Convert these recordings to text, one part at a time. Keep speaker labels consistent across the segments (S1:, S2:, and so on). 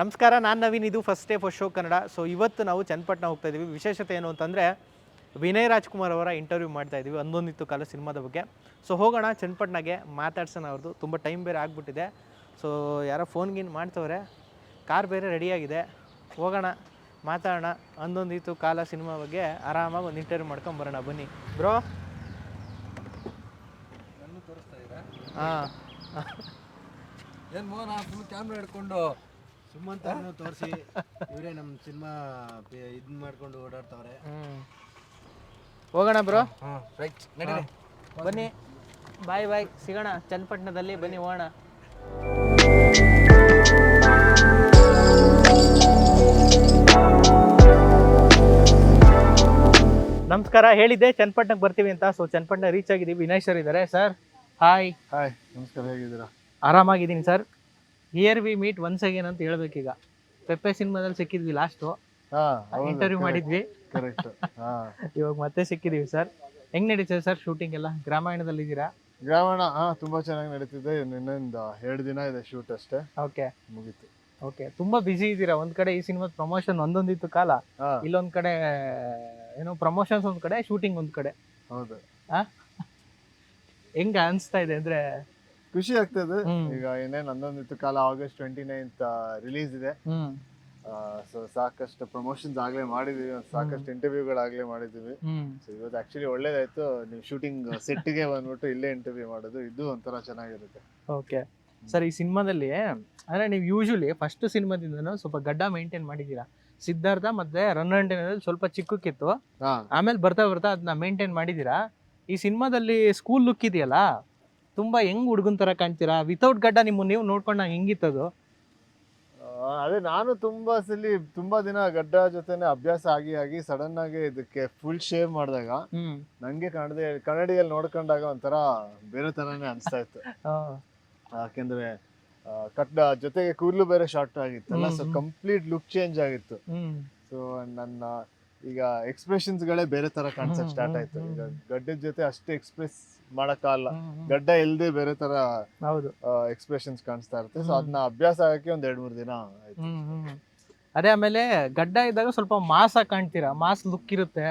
S1: ನಮಸ್ಕಾರ ನಾನು ನವೀನ್. ಇದು first day first show Kannada. So ಇವತ್ತು ನಾವು ಚನ್ನಪಟ್ಟಣ ಹೋಗ್ತಾ ಇದ್ದೀವಿ ವಿಶೇಷತೆ ಏನು ಅಂತಂದರೆ ವಿನಯ್ ರಾಜ್ಕುಮಾರ್ ಅವರ ಇಂಟರ್ವ್ಯೂ ಮಾಡ್ತಾ ಇದ್ದೀವಿ ಒಂದೊಂದಿತ್ತು ಕಾಲ ಸಿನಿಮಾದ ಬಗ್ಗೆ. ಸೊ ಹೋಗೋಣ ಚನ್ನಪಟ್ಟಣಗೆ. ಮಾತಾಡ್ಸೋಣ ಅವ್ರದ್ದು ತುಂಬ ಟೈಮ್ ಬೇರೆ ಆಗಿಬಿಟ್ಟಿದೆ. ಸೊ ಯಾರೋ ಫೋನ್ ಗೀನ್ ಮಾಡ್ತವ್ರೆ. ಕಾರ್ ಬೇರೆ ರೆಡಿಯಾಗಿದೆ ಹೋಗೋಣ ಮಾತಾಡೋಣ. ಒಂದೊಂದಿತ್ತು ಕಾಲ ಸಿನಿಮಾ ಬಗ್ಗೆ. ಆರಾಮಾಗಿ ಒಂದು ಇಂಟರ್ವ್ಯೂ ಮಾಡ್ಕೊಂಬರೋಣ ಬನ್ನಿ. ಬ್ರೋ ಹಾಂ.
S2: ಏನು ಮೋಹನ? ಫುಲ್ ಕ್ಯಾಮ್ರಾ ಹಿಡ್ಕೊಂಡು
S3: ಸುಮಂತ್ ಅವ್ರನ್ನು ತೋರಿಸಿ ಇವರೇ ನಮ್ಮ ಸಿನಿಮಾ ಇದು ಮಾಡ್ಕೊಂಡು ಓಡಾಡ್ತವ್ರೆ.
S1: ಹೋಗೋಣ ಬ್ರೋ?
S2: ಹಾಂ ರೈಟ್ ನಡೀರಿ.
S1: ಬನ್ನಿ. ಬಾಯ್ ಬಾಯ್. ಸಿಗೋಣ. ಚನ್ನಪಟ್ಟಣದಲ್ಲಿ ಬನ್ನಿ ಹೋಗೋಣ. ನಮಸ್ಕಾರ. ಹೇಳಿದ್ದೆ ಚನ್ನಪಟ್ಟಣಕ್ಕೆ ಬರ್ತೀವಿ ಅಂತ. ಸೊ ಚನ್ನಪಟ್ಟಣ ರೀಚ್ ಆಗಿದ್ದೀವಿ. ವಿನಯ್ ಸರ್ ಇದ್ದಾರೆ. ಸರ್ ಹಾಯ್
S3: ಹಾಯ್ ನಮಸ್ಕಾರ. ಹೇಗಿದ್ದೀರಾ?
S1: ಆರಾಮಾಗಿದ್ದೀನಿ sir here we meet once again ಅಂತ ಹೇಳ್ಬೇಕೀಗ. ಪೆಪ್ಪೆ ಸಿನಿಮಾದಲ್ಲಿ ಸಿಕ್ಕಿದ್ವಿ ಲಾಸ್ಟು ಇಂಟರ್ವ್ಯೂ ಮಾಡಿದ್ವಿ.
S3: ಕರೆಕ್ಟ್
S1: ಇವಾಗ ಮತ್ತೆ ಸಿಕ್ಕಿದೀವಿ ಸರ್ ಹೆಂಗ್ ನಡೀತದೆ ಸರ್ ಶೂಟಿಂಗ್ ಎಲ್ಲ? ಗ್ರಾಮಾಯಣದಲ್ಲಿ ಇದ್ದೀರಾ?
S3: ಗ್ರಾಮೀಣ ಹಾ ತುಂಬಾ ಚೆನ್ನಾಗಿ ನಡೀತಿದೆ. ಇನ್ನೊಂದು ಎರಡು ದಿನ ಇದೆ ಶೂಟ್ ಅಷ್ಟೇ.
S1: ಓಕೆ
S3: ಮುಗೀತು.
S1: ಓಕೆ ತುಂಬಾ ಬಿಸಿ ಇದ್ದೀರಾ? ಒಂದ್ ಕಡೆ ಈ ಸಿನಿಮಾದ ಪ್ರಮೋಷನ್ ಒಂದೊಂದಿತ್ತು ಕಾಲ. ಇಲ್ಲೊಂದ್ ಕಡೆ ಏನೋ ಪ್ರಮೋಷನ್ಸ್ ಒಂದ್ ಕಡೆ ಶೂಟಿಂಗ್ ಒಂದ್ ಕಡೆ.
S3: ಹೌದು.
S1: ಹೆಂಗ ಅನ್ಸ್ತಾ ಇದೆ ಅಂದ್ರೆ
S3: ಖುಷಿ ಆಗ್ತದೆ. ಈಗ ಏನೇನ್ ನಂದೊಂದಿತ್ತು ಕಾಲ ಆಗಸ್ಟ್ ಟ್ವೆಂಟಿ ನೈನ್ತ್ ರಿಲೀಸ್ ಇದೆ. ಸೊ ಸಾಕಷ್ಟು ಪ್ರಮೋಷನ್ಸ್ ಆಗ್ಲೇ ಮಾಡಿದೀವಿ. ಸಾಕಷ್ಟು ಇಂಟರ್ವ್ಯೂಗಳಾಗ್ಲೇ ಮಾಡಿದೀವಿ. ಸೊ ಇವತ್ತು ಆಕ್ಚುಲಿ ಒಳ್ಳೇದಾಯ್ತು. ನೀವು ಶೂಟಿಂಗ್ ಸೆಟ್ಗೆ ಬಂದ್ಬಿಟ್ಟು ಇಲ್ಲೇ ಇಂಟರ್ವ್ಯೂ ಮಾಡೋದು. ಇದು ಒಂಥರ ಚೆನ್ನಾಗಿರುತ್ತೆ.
S1: ಓಕೆ ಸರ್ ಈ ಸಿನಿಮಾದಲ್ಲಿ ಅಂದ್ರೆ ನೀವು ಯೂಶಲಿ ಫಸ್ಟ್ ಸಿನಿಮಾದಿಂದನೂ ಸ್ವಲ್ಪ ಗಡ್ಡ ಮೇಂಟೈನ್ ಮಾಡಿದ್ದೀರಾ? ಸಿದ್ಧಾರ್ಥ ಮತ್ತೆ ರನ್ ಅಂಟಿನಲ್ಲಿ ಸ್ವಲ್ಪ ಚಿಕ್ಕಕ್ಕಿತ್ತು. ಆಮೇಲೆ ಬರ್ತಾ ಬರ್ತಾ ಅದನ್ನ ಮೇಂಟೈನ್ ಮಾಡಿದ್ದೀರಾ? ಈ ಸಿನಿಮಾದಲ್ಲಿ ಸ್ಕೂಲ್ ಲುಕ್ ಇದೆಯಲ್ಲ? ತುಂಬಾ ಹೆಂಗ್ ಹುಡುಗನ್ ತರ ಕಾಣ್ತೀರಾ? ವಿತೌಟ್ ಗಡ್ಡ ನಿಮ್ಮ ನೀವು ನೋಡ್ಕೊಂಡಾಗ ಹೆಂಗಿತ್ತದು?
S3: ಆ, ಅದೇ ನಾನು ತುಂಬಾ ಸಲಿ ತುಂಬಾ ದಿನ ಗಡ್ಡ ಜೊತೆನೆ ಅಭ್ಯಾಸ ಆಗಿ ಆಗಿ ಸಡನ್ ಆಗಿ ಇದಕ್ಕೆ ಫುಲ್ ಶೇವ್ ಮಾಡಿದಾಗ
S1: ಹ್ಮ್.
S3: ನಂಗೆ ಕನ್ನಡ ಕನ್ನಡಿಯಲ್ಲಿ ನೋಡ್ಕೊಂಡಾಗ ಒಂಥರ ಬೇರೆ ತರಾನೇ ಅನಿಸ್ತಾ ಇತ್ತು. ಯಾಕೆಂದ್ರೆ ಆ, ಜೊತೆಗೆ ಕೂದಲು ಬೇರೆ ಶಾರ್ಟ್ ಆಗಿತ್ತಲ್ಲ ಸೊ. ಕಂಪ್ಲೀಟ್ ಲುಕ್ ಚೇಂಜ್ ಆಗಿತ್ತು.
S1: ಹ್ಮ್.
S3: ಸೊ ನನ್ನ ಈಗ ಎಕ್ಸ್ಪ್ರೆಷನ್ಸ್ ಗಳೇ ಬೇರೆ ತರ ಕಾಣಿಸಕ್ ಸ್ಟಾರ್ಟ್ ಆಯ್ತು. ಈಗ ಗಡ್ಡದ ಜೊತೆ ಅಷ್ಟು ಎಕ್ಸ್ಪ್ರೆಸ್ ಮಾಡಕ್ಕಾಗಲ್ಲ. ಗಡ್ಡ ಇಲ್ದೆ ಬೇರೆ ತರ
S1: ಹೌದು.
S3: ಎಕ್ಸ್ಪ್ರೆಷನ್ಸ್ ಕಾಣಿಸ್ತಾ ಇರುತ್ತೆ. ಸೊ. ಅದನ್ನ ಅಭ್ಯಾಸ ಆಗಕ್ಕೆ ಒಂದ್ ಎರಡ್ ಮೂರ್ ದಿನ ಆಯ್ತು.
S1: ಹ್ಮ್ ಹ್ಮ್. ಅದೇ ಆಮೇಲೆ ಗಡ್ಡ ಇದ್ದಾಗ ಸ್ವಲ್ಪ ಮಾಸ್ ಕಾಣ್ತೀರಾ? ಮಾಸ್ ಲುಕ್ ಇರುತ್ತೆ.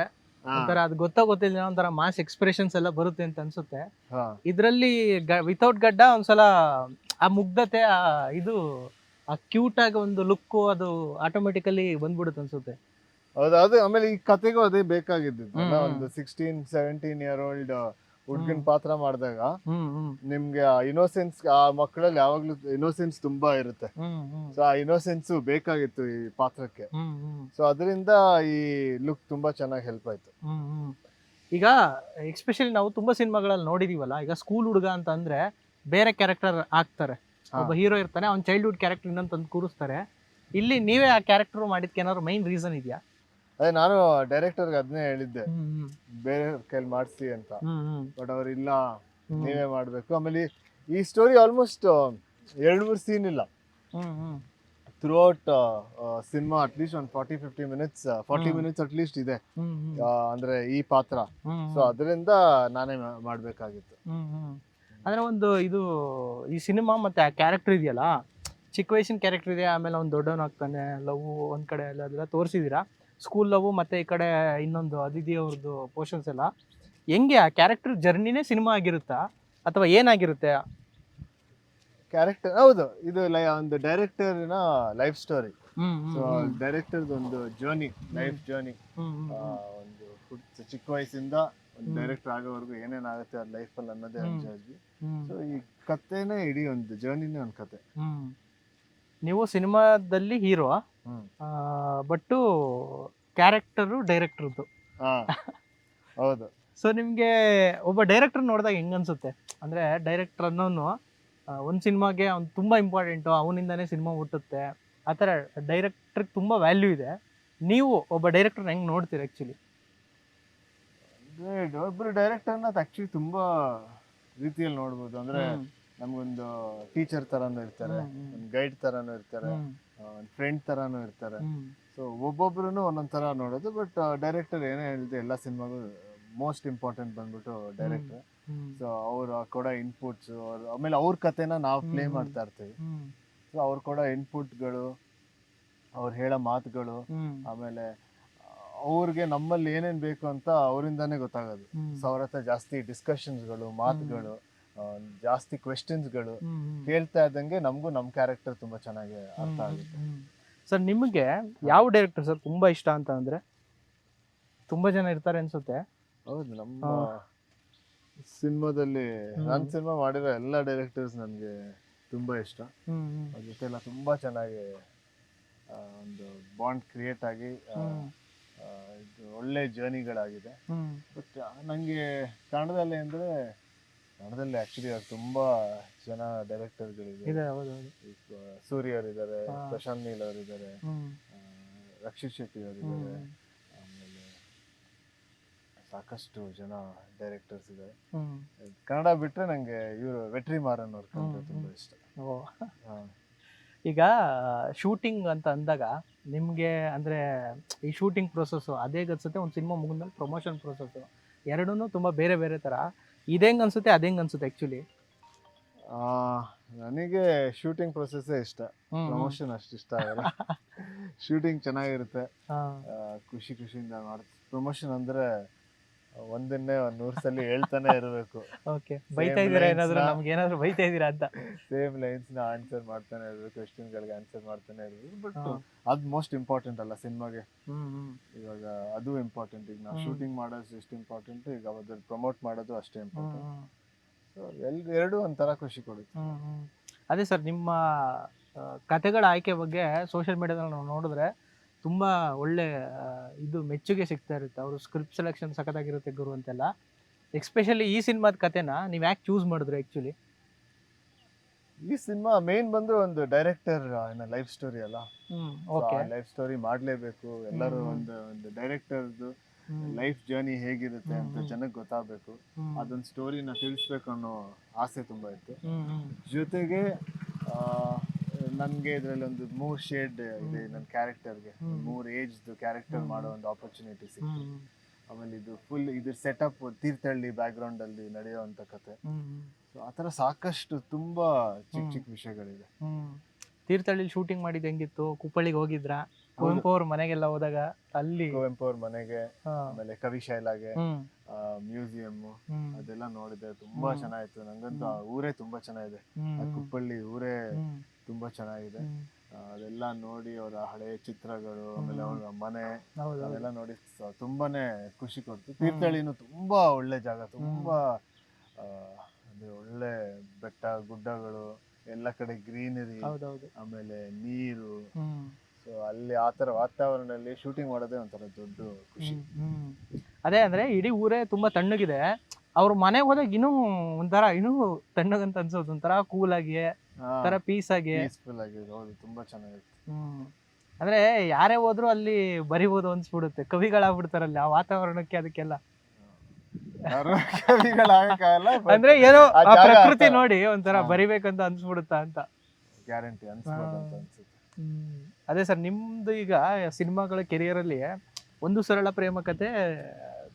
S3: ಹಾ,
S1: ಒಂಥರ ಅದು ಗೊತ್ತಾ ಗೊತ್ತಿಲ್ಲ ಒಂಥರ ಮಾಸ್ ಎಕ್ಸ್ಪ್ರೆಷನ್ಸ್ ಎಲ್ಲ ಬರುತ್ತೆ ಅಂತ ಅನ್ಸುತ್ತೆ.
S3: ಹಾ.
S1: ಇದ್ರಲ್ಲಿ ವಿತೌಟ್ ಗಡ್ಡ ಒಂದ್ಸಲ ಆ ಮುಗ್ಧತೆ ಆ ಇದು ಆ ಕ್ಯೂಟ್ ಆಗಿ ಒಂದು ಲುಕ್ ಅದು ಆಟೋಮೆಟಿಕಲಿ ಬಂದ್ಬಿಡುತ್ತೆ ಅನ್ಸುತ್ತೆ.
S3: ಹೌದು ಅದು ಆಮೇಲೆ ಈ ಕತೆಗೂ ಅದೇ ಬೇಕಾಗಿದ್ದು
S1: ಹ್ಮ್.
S3: ಒಂದು ಸಿಕ್ಸ್ಟೀನ್ ಸೆವೆಂಟೀನ್ ಇಯರ್ ಓಲ್ಡ್ ಹುಡ್ಗನ್ ಪಾತ್ರ ಮಾಡಿದಾಗ ನಿಮ್ಗೆ ಆ ಇನೋಸೆನ್ಸ್ ಆ ಮಕ್ಕಳಲ್ಲಿ ಯಾವಾಗ್ಲೂ ಇನೋಸೆನ್ಸ್ ತುಂಬಾ ಇರುತ್ತೆ. ಸೊ ಆ ಇನೋಸೆನ್ಸ್ ಬೇಕಾಗಿತ್ತು ಈ ಪಾತ್ರಕ್ಕೆ. ಸೊ ಅದರಿಂದ ಈ ಲುಕ್ ತುಂಬಾ ಚೆನ್ನಾಗಿ ಹೆಲ್ಪ್ ಆಯ್ತು.
S1: ಈಗ ಎಕ್ಸ್ಪೆಷಲಿ ನಾವು ತುಂಬಾ ಸಿನಿಮಾಗಳಲ್ಲಿ ನೋಡಿದೀವಲ್ಲ ಈಗ ಸ್ಕೂಲ್ ಹುಡುಗ ಅಂತ ಅಂದ್ರೆ ಬೇರೆ ಕ್ಯಾರೆಕ್ಟರ್ ಆಗ್ತಾರೆ. ಒಬ್ಬ ಹೀರೋ ಇರ್ತಾನೆ ಅವ್ನ ಚೈಲ್ಡ್ಹುಡ್ ಕ್ಯಾರೆಕ್ಟರ್ ಇನ್ನೊಂದು ತಂದು ಕೂರಿಸ್ತಾರೆ. ಇಲ್ಲಿ ನೀವೇ ಆ ಕ್ಯಾರೆಕ್ಟರ್ ಮಾಡಿದ್ಕೆ ಏನಾದ್ರು ಮೈನ್ ರೀಸನ್ ಇದೆಯಾ?
S3: ಅದೇ ನಾನು ಡೈರೆಕ್ಟರ್ಗೆ ಅದನ್ನೇ ಹೇಳಿದ್ದೆ. ಬೇರೆ ಕೈಲಿ ಮಾಡಿಸಿ ಅಂತ. ಬಟ್ ಅವ್ರು ಇಲ್ಲ ನೀವೇ ಮಾಡ್ಬೇಕು. ಆಮೇಲೆ ಈ ಸ್ಟೋರಿ ಆಲ್ಮೋಸ್ಟ್ ಎರಡು ಮೂರು ಸೀನ್ ಇಲ್ಲ. ಥ್ರೂ ಔಟ್ ಸಿನಿಮಾ ಅಟ್ಲೀಸ್ಟ್ ಒಂದು forty fifty minutes forty. Minutes at least ಇದೆ. ಅಂದ್ರೆ ಈ ಪಾತ್ರ. ಸೊ ಅದರಿಂದ ನಾನೇ ಮಾಡಬೇಕಾಗಿತ್ತು.
S1: ಅಂದ್ರೆ ಒಂದು ಇದು ಈ ಸಿನಿಮಾ ಮತ್ತೆ ಆ ಕ್ಯಾರೆಕ್ಟರ್ ಇದೆಯಲ್ಲ ಚಿಕ್ಕ ವಯಸ್ಸಿನ ಕ್ಯಾರೆಕ್ಟರ್ ಇದೆ ಆಮೇಲೆ ಅವ್ನು ದೊಡ್ಡವನಾಗ್ತಾನೆ ಲವ್ ಒಂದ್ ಕಡೆ ಎಲ್ಲ ಅದೆಲ್ಲ ತೋರಿಸಿದೀರಾ? ಸ್ಕೂಲ್ ಲವ್ ಮತ್ತೆ ಈ ಕಡೆ ಇನ್ನೊಂದು ಅದಿತಿ ಅವ್ರದ್ದು ಪೋರ್ಷನ್ಸ್ ಎಲ್ಲ. ಹೆಂಗೆ ಆ ಕ್ಯಾರೆಕ್ಟರ್ ಜರ್ನಿನೇ ಸಿನಿಮಾ ಆಗಿರುತ್ತಾ? ಅಥವಾ ಏನಾಗಿರುತ್ತೆ?
S3: ಕ್ಯಾರೆಕ್ಟರ್ ಹೌದು ಇದು ಲೈ ಒಂದು ಡೈರೆಕ್ಟರ್ನ ಲೈಫ್ ಸ್ಟೋರಿ ಸೊ ಡೈರೆಕ್ಟರ್ ಒಂದು ಜರ್ನಿ ಲೈಫ್ ಜರ್ನಿ ಒಂದು ಚಿಕ್ಕ ವಯಸ್ಸಿಂದ ಒಂದು ಡೈರೆಕ್ಟರ್ ಆಗೋವರೆಗೂ ಏನೇನಾಗುತ್ತೆ ಅವ್ರ ಲೈಫಲ್ಲಿ ಅನ್ನೋದೇ
S1: ಹ್ಮ್.
S3: ಸೊ ಈ ಕಥೆನೇ ಇಡೀ ಒಂದು ಜರ್ನಿನೇ ಒಂದು ಕತೆ.
S1: ನೀವು ಸಿನಿಮಾದಲ್ಲಿ ಹೀರೋ ಬಟ್ಟು ಕ್ಯಾರೆಕ್ಟರು ಡೈರೆಕ್ಟರ್ದು
S3: ಹೌದು.
S1: ಸೊ ನಿಮಗೆ ಒಬ್ಬ ಡೈರೆಕ್ಟರ್ ನೋಡಿದಾಗ ಹೆಂಗ್ ಅನ್ಸುತ್ತೆ? ಅಂದ್ರೆ ಡೈರೆಕ್ಟರ್ ಅನ್ನೋನು ಒಂದು ಸಿನಿಮಾಗೆ ಅವ್ನು ತುಂಬಾ ಇಂಪಾರ್ಟೆಂಟು ಅವನಿಂದಾನೇ ಸಿನಿಮಾ ಹುಟ್ಟುತ್ತೆ. ಆ ಥರ ಡೈರೆಕ್ಟರ್ಗೆ ತುಂಬಾ ವ್ಯಾಲ್ಯೂ ಇದೆ. ನೀವು ಒಬ್ಬ ಡೈರೆಕ್ಟರ್ ಹೆಂಗ್ ನೋಡ್ತೀರಿ ಆ್ಯಕ್ಚುಲಿ
S3: ಒಬ್ಬರು ಡೈರೆಕ್ಟರ್ ಡೈರೆಕ್ಟರ್ನ ಆಕ್ಚುಲಿ ತುಂಬಾ ರೀತಿಯಲ್ಲಿ ನೋಡ್ಬೋದು. ಅಂದ್ರೆ ನಮ್ಗೊಂದು ಟೀಚರ್ ಥರನೂ ಇರ್ತಾರೆ ಒಂದು ಗೈಡ್ ಥರನೂ ಇರ್ತಾರೆ. ಫ್ರೆಂಡ್ ತರಾನು ಇರ್ತಾರೆ. ಸೊ ಒಬ್ಬೊಬ್ರು ಒಂದೊಂದ್ ತರ ನೋಡೋದು ಬಟ್ ಡೈರೆಕ್ಟರ್ ಏನೇ ಹೇಳಿದ್ರು ಎಲ್ಲ ಸಿನಿಮಾಗೂ ಮೋಸ್ಟ್ ಇಂಪಾರ್ಟೆಂಟ್ ಬಂದ್ಬಿಟ್ಟು ಡೈರೆಕ್ಟರ್ ಸೊ ಅವ್ರ ಕೊಡೋ ಇನ್ಪುಟ್ಸ್ ಆಮೇಲೆ ಅವ್ರ ಕತೆನ ನಾವು ಪ್ಲೇ ಮಾಡ್ತಾ ಇರ್ತೀವಿ. ಸೊ ಅವ್ರು ಕೊಡೋ ಇನ್ಪುಟ್ಗಳು ಅವ್ರು ಹೇಳೋ ಮಾತುಗಳು ಆಮೇಲೆ ಅವ್ರಿಗೆ ನಮ್ಮಲ್ಲಿ ಏನೇನ್ ಬೇಕು ಅಂತ ಅವರಿಂದಾನೇ ಗೊತ್ತಾಗೋದು. ಸೊ ಅವ್ರ ಹತ್ರ ಜಾಸ್ತಿ ಡಿಸ್ಕಷನ್ಸ್ಗಳು ಮಾತುಗಳು. ಜಾಸ್ತಿ ಕ್ವೆಶನ್ಸ್ಗಳು. ಕೇಳ್ತಾ ಇದ್ದಂಗೆ ನಮಗೂ ನಮ್ಮ ಕ್ಯಾರೆಕ್ಟರ್ ತುಂಬಾ ಚೆನ್ನಾಗಿ ಅರ್ಥ ಆಗುತ್ತೆ.
S1: ಸರ್ ನಿಮಗೆ ಯಾವ ಡೈರೆಕ್ಟರ್ ಸರ್ ತುಂಬಾ ಇಷ್ಟ ಅಂತ ಅಂದರೆ? ತುಂಬಾ ಜನ ಇರ್ತಾರೆ ಅನ್ಸುತ್ತೆ.
S3: ಹೌದು ನಮ್ಮ. ಸಿನಿಮಾದಲ್ಲಿ. ನನ್ನ ಸಿನಿಮಾ ಮಾಡಿರೋ ಎಲ್ಲ ಡೈರೆಕ್ಟರ್ಸ್ ನನಗೆ ತುಂಬಾ ಇಷ್ಟ. ಅವ್ರ ಜೊತೆ ಎಲ್ಲ ತುಂಬಾ ಚೆನ್ನಾಗಿ ಒಂದು ಬಾಂಡ್ ಕ್ರಿಯೇಟ್ ಆಗಿ ಇದು ಒಳ್ಳೆ ಜರ್ನಿಗಳಾಗಿದೆ. ಬಟ್ ನನಗೆ ಕನ್ನಡದಲ್ಲಿ ಅಂದರೆ ಕನ್ನಡದಲ್ಲಿ ಆ್ಯಕ್ಚುಲಿ ತುಂಬಾ ಜನ ಡೈರೆಕ್ಟರ್ಗಳಿದೆ
S1: ಇದೆ ಹೌದು ಹೌದು
S3: ಸೂರ್ಯ ಅವರಿದ್ದಾರೆ
S1: ಹಾ.
S3: ಪ್ರಶಾಂತ್ ನೀಲ್ ಅವರಿದ್ದಾರೆ
S1: ಹ್ಮ್.
S3: ರಕ್ಷಿತ್ ಶೆಟ್ಟಿ ಅವರಿದ್ದಾರೆ
S1: ಹ್ಮ್.
S3: ಆಮೇಲೆ ಸಾಕಷ್ಟು ಜನ ಡೈರೆಕ್ಟರ್ಸ್ ಇದ್ದಾರೆ
S1: ಹ್ಮ್.
S3: ಕನ್ನಡ ಬಿಟ್ರೆ ನಂಗೆ ಇವರು ವೆಟ್ರಿ ಮಾರನ್ ಅವ್ರ ಕಂಡ್ರೆ
S1: ಹ್ಮ್,
S3: ತುಂಬಾ ಇಷ್ಟ
S1: ಓ.
S3: ಹಾ.
S1: ಈಗ ಶೂಟಿಂಗ್ ಅಂತ ಅಂದಾಗ ನಿಮಗೆ ಅಂದರೆ ಈ ಶೂಟಿಂಗ್ ಪ್ರೊಸೆಸ್ಸು ಅದೇ ಅನ್ಸುತ್ತೆ ಒಂದು ಸಿನಿಮಾ ಮುಗಿದ್ಮೇಲೆ ಪ್ರಮೋಷನ್ ಪ್ರೊಸೆಸ್ಸು ಎರಡೂ ತುಂಬ ಬೇರೆ ಬೇರೆ ಥರ ಇದೇಂಗೆ ಅನ್ಸುತ್ತೆ ಅದೇಂಗ್ ಅನ್ಸುತ್ತೆ ಆ್ಯಕ್ಚುಲಿ
S3: ಆ, ನನಗೆ ಶೂಟಿಂಗ್ ಪ್ರೊಸೆಸ್ಸೇ ಇಷ್ಟ. ಪ್ರಮೋಷನ್ ಅಷ್ಟು ಇಷ್ಟ ಆಗಲ್ಲ. ಶೂಟಿಂಗ್ ಚೆನ್ನಾಗಿರುತ್ತೆ. ಆ, ಖುಷಿ ಖುಷಿಯಿಂದ ಮಾಡ್ತೀವಿ ಪ್ರಮೋಷನ್ ಅಂದ್ರೆ ಒಂದನ್ನೇ ಒಂದ್ ನೂರ್ ಸಲ ಹೇಳ್ತಾನೆ ಇರಬೇಕು.
S1: ಓಕೆ ಬೈತಾ ಇದ್ದೀರಾ ಏನಾದ್ರೂ ನಮ್ಗೆ ಏನಾದರೂ ಬೈತಾ ಅಂತ?
S3: ಸೇಮ್ ಲೈನ್ಸ್ನ ಆನ್ಸರ್ ಮಾಡ್ತಾನೆ ಇರಬೇಕು ಕ್ವೆಶ್ಚನ್ ಗಳಿಗೆ ಆನ್ಸರ್ ಮಾಡ್ತಾನೆ ಇರಬೇಕು ಬಟ್. ಅದ್ ಮೋಸ್ಟ್ ಇಂಪಾರ್ಟೆಂಟ್ ಅಲ್ಲ ಸಿನಿಮಾಗೆ. ಇವಾಗ ಅದು ಇಂಪಾರ್ಟೆಂಟ್ ಈಗ ನಾವು ಶೂಟಿಂಗ್ ಮಾಡೋದು ಎಷ್ಟು ಇಂಪಾರ್ಟೆಂಟ್ ಈಗ ಅದ್ರಲ್ಲಿ ಪ್ರಮೋಟ್ ಮಾಡೋದು ಅಷ್ಟೇ ಇಂಪಾರ್ಟೆಂಟ್ ಸೊ ಎಲ್ ಎರಡು ಒಂಥರ ಖುಷಿ ಕೊಡುತ್ತೆ.
S1: ಅದೇ ಸರ್ ನಿಮ್ಮ ಕತೆಗಳ ಕಥೆಗಳ ಆಯ್ಕೆ ಬಗ್ಗೆ ಸೋಷಿಯಲ್ ಮೀಡಿಯಾದಲ್ಲಿ ನಾವು ನೋಡಿದ್ರೆ ತುಂಬ ಒಳ್ಳೆ ಇದು ಮೆಚ್ಚುಗೆ ಸಿಗ್ತಾ ಇರುತ್ತೆ. ಅವರು ಸ್ಕ್ರಿಪ್ಟ್ ಸೆಲೆಕ್ಷನ್ ಸಖತ್ತಾಗಿರುತ್ತೆ ಗುರು ಅಂತೆಲ್ಲ. ಎಕ್ಸ್ಪೆಷಲಿ ಈ ಸಿನಿಮಾದ ಕತೆನ ನೀವು ಯಾಕೆ ಚೂಸ್ ಮಾಡಿದ್ರು ಆ್ಯಕ್ಚುಲಿ
S3: ಈ ಸಿನಿಮಾ ಮೇನ್ ಬಂದು ಒಂದು ಡೈರೆಕ್ಟರ್ ಲೈಫ್ ಸ್ಟೋರಿ ಅಲ್ಲ.
S1: ಓಕೆ
S3: ಲೈಫ್ ಸ್ಟೋರಿ ಮಾಡ್ಲೇಬೇಕು. ಎಲ್ಲರೂ ಒಂದು ಒಂದು ಡೈರೆಕ್ಟರ್ದು ಲೈಫ್ ಜರ್ನಿ ಹೇಗಿರುತ್ತೆ ಅಂತ. ಜನಕ್ಕೆ ಗೊತ್ತಾಗಬೇಕು. ಅದೊಂದು ಸ್ಟೋರಿನ ತಿಳಿಸ್ಬೇಕು ಅನ್ನೋ ಆಸೆ ತುಂಬಾ ಇತ್ತು. ಜೊತೆಗೆ ನನಗೆ ಇದರಲ್ಲಿ ಒಂದು ಮೂರ್ ಶೇಡ್ ಇದೆ ನನ್ನ ಕ್ಯಾರೆಕ್ಟರ್ಗೆ ಮೂರು ಏಜ್ದು ಕ್ಯಾರೆಕ್ಟರ್ ಮಾಡೋ ಒಂದು ಆಪರ್ಚುನಿಟಿ ಸಿಕ್ತು. ಆಮೇಲೆ ಇದು ಫುಲ್ ಇದ್ರ ಸೆಟಪ್ ತೀರ್ಥಹಳ್ಳಿ ಬ್ಯಾಕ್ಗ್ರೌಂಡ್ ಅಲ್ಲಿ ನಡೆಯುವಂತ ಕತೆ. ಸೊ ಆತರ ಸಾಕಷ್ಟು ತುಂಬಾ ಚಿಕ್ಕ. ಚಿಕ್ಕ ವಿಷಯಗಳಿದೆ.
S1: ತೀರ್ಥಹಳ್ಳಿ ಶೂಟಿಂಗ್ ಮಾಡಿದ ಹೆಂಗಿತ್ತು? ಕುಪ್ಪಳಿಗೆ ಹೋಗಿದ್ರಾ? ಕುವೆಂಪು ಅವ್ರ ಮನೆಗೆಲ್ಲ ಹೋದಾಗ ಅಲ್ಲಿ
S3: ಕುವೆಂಪು ಅವ್ರ ಮನೆಗೆ ಆಮೇಲೆ ಕವಿ
S1: ಶೈಲಾಗೆ
S3: ಮ್ಯೂಸಿಯಂ ಅದೆಲ್ಲ ನೋಡಿದೆ. ತುಂಬಾ. ಚೆನ್ನಾಗಿತ್ತು. ನಂಗಂತೂ ಆ ಊರೇ ತುಂಬಾ ಚೆನ್ನಾಗಿದೆ. ಕುಪ್ಪಳ್ಳಿ ಊರೇ ತುಂಬಾ ಚೆನ್ನಾಗಿದೆ. ಅದೆಲ್ಲ ನೋಡಿ ಅವರ ಹಳೆ ಚಿತ್ರಗಳು ಆಮೇಲೆ. ಅವರ ಮನೆ. ಅದೆಲ್ಲ ನೋಡಿ ತುಂಬಾನೇ ಖುಷಿ ಕೊಡ್ತು. ತೀರ್ಥಹಳ್ಳಿನೂ ತುಂಬಾ ಒಳ್ಳೆ ಜಾಗ ತುಂಬಾ ಅಂದ್ರೆ ಒಳ್ಳೆ ಬೆಟ್ಟ ಗುಡ್ಡಗಳು ಎಲ್ಲ ಕಡೆ ಗ್ರೀನರಿ ಆಮೇಲೆ ನೀರು. ಸೊ ಅಲ್ಲಿ ಆ ತರ ವಾತಾವರಣದಲ್ಲಿ ಶೂಟಿಂಗ್ ಮಾಡೋದೇ ಒಂಥರ ದೊಡ್ಡ ಖುಷಿ.
S1: ಅದೇ ಅಂದ್ರೆ ಇಡೀ ಊರೇ ತುಂಬಾ ತಣ್ಣಗಿದೆ. ಅವ್ರ ಮನೆಗೆ ಹೋದಾಗ ಇನ್ನೂ ಒಂಥರ ಇನ್ನೂ ತಣ್ಣಗಂತ ಅನ್ಸೋದು ಒಂಥರ ಕೂಲ್ ಆಗಿ. ಒಂಥರ ಪೀಸ್ ಆಗಿ.
S3: ಪೀಸ್ಫುಲ್ ಆಗಿದೆ ಹೌದು ತುಂಬಾ ಚೆನ್ನಾಗಿತ್ತು
S1: ಹ್ಮ್. ಅಂದ್ರೆ ಯಾರೇ ಹೋದ್ರು ಅಲ್ಲಿ ಬರಿಬೋದು ಅನ್ಸ್ಬಿಡುತ್ತೆ. ಕವಿಗಳಾಗ್ಬಿಡ್ತಾರಲ್ಲ ಆ ವಾತಾವರಣಕ್ಕೆ ಅದಕ್ಕೆಲ್ಲ.
S3: ಯಾರು ಕವಿಗಳಾಗಕ್ಕಾಗಲ್ಲ
S1: ಅಂದ್ರೆ ಏನೋ
S3: ಆ
S1: ಆ
S3: ಜಾಗ
S1: ಪ್ರಕೃತಿ
S3: ಆ ತರ.
S1: ನೋಡಿ ಒಂಥರ. ಬರಿಬೇಕಂತ ಅನ್ಸ್ಬಿಡುತ್ತಾ ಅಂತ.
S3: ಗ್ಯಾರಂಟಿ ಅನ್ಸ್ಬೋದು ಅಂತ ಅನ್ಸುತ್ತೆ.
S1: ಹ್ಮ್. ಅದೇ ಸರ್ ನಿಮ್ದು ಈಗ ಸಿನಿಮಾಗಳ ಕೆರಿಯರ್ ಅಲ್ಲಿ ಒಂದು ಸರಳ ಪ್ರೇಮ ಕತೆ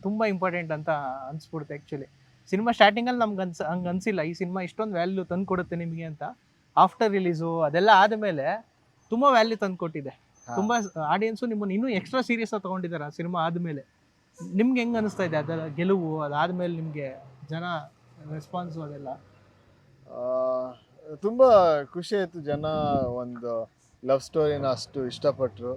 S1: ತುಂಬಾ ಇಂಪಾರ್ಟೆಂಟ್ ಅಂತ ಅನ್ಸ್ಬಿಡುತ್ತೆ ಆಕ್ಚುಲಿ ಸಿನಿಮಾ ಸ್ಟಾರ್ಟಿಂಗ್ ಅಲ್ಲಿ ನಮ್ಗೆ ಅನ್ಸ ಹಂಗ ಅನ್ಸಿಲ್ಲ. ಈ ಸಿನಿಮಾ ಇಷ್ಟೊಂದು ವ್ಯಾಲ್ಯೂ ತಂದು ಕೊಡುತ್ತೆ ನಿಮಗೆ ಅಂತ. ಆಫ್ಟರ್ ರಿಲೀಸು ಅದೆಲ್ಲ ಆದಮೇಲೆ ತುಂಬ ವ್ಯಾಲ್ಯೂ ತಂದು ಕೊಟ್ಟಿದೆ. ತುಂಬ ಆಡಿಯನ್ಸು ನಿಮ್ಮನ್ನು ಇನ್ನೂ ಎಕ್ಸ್ಟ್ರಾ ಸೀರಿಯಸ್ ಆಗಿ ತೊಗೊಂಡಿದ್ದಾರೆ ಆ ಸಿನಿಮಾ ಆದಮೇಲೆ. ನಿಮ್ಗೆ ಹೆಂಗೆ ಅನಿಸ್ತಾ ಇದೆ ಅದರ ಗೆಲುವು? ಅದಾದಮೇಲೆ ನಿಮಗೆ ಜನ ರೆಸ್ಪಾನ್ಸು ಅದೆಲ್ಲ?
S3: ತುಂಬಾ ಖುಷಿ ಆಯಿತು ಜನ ಒಂದು ಲವ್ ಸ್ಟೋರಿನ ಅಷ್ಟು ಇಷ್ಟಪಟ್ರು.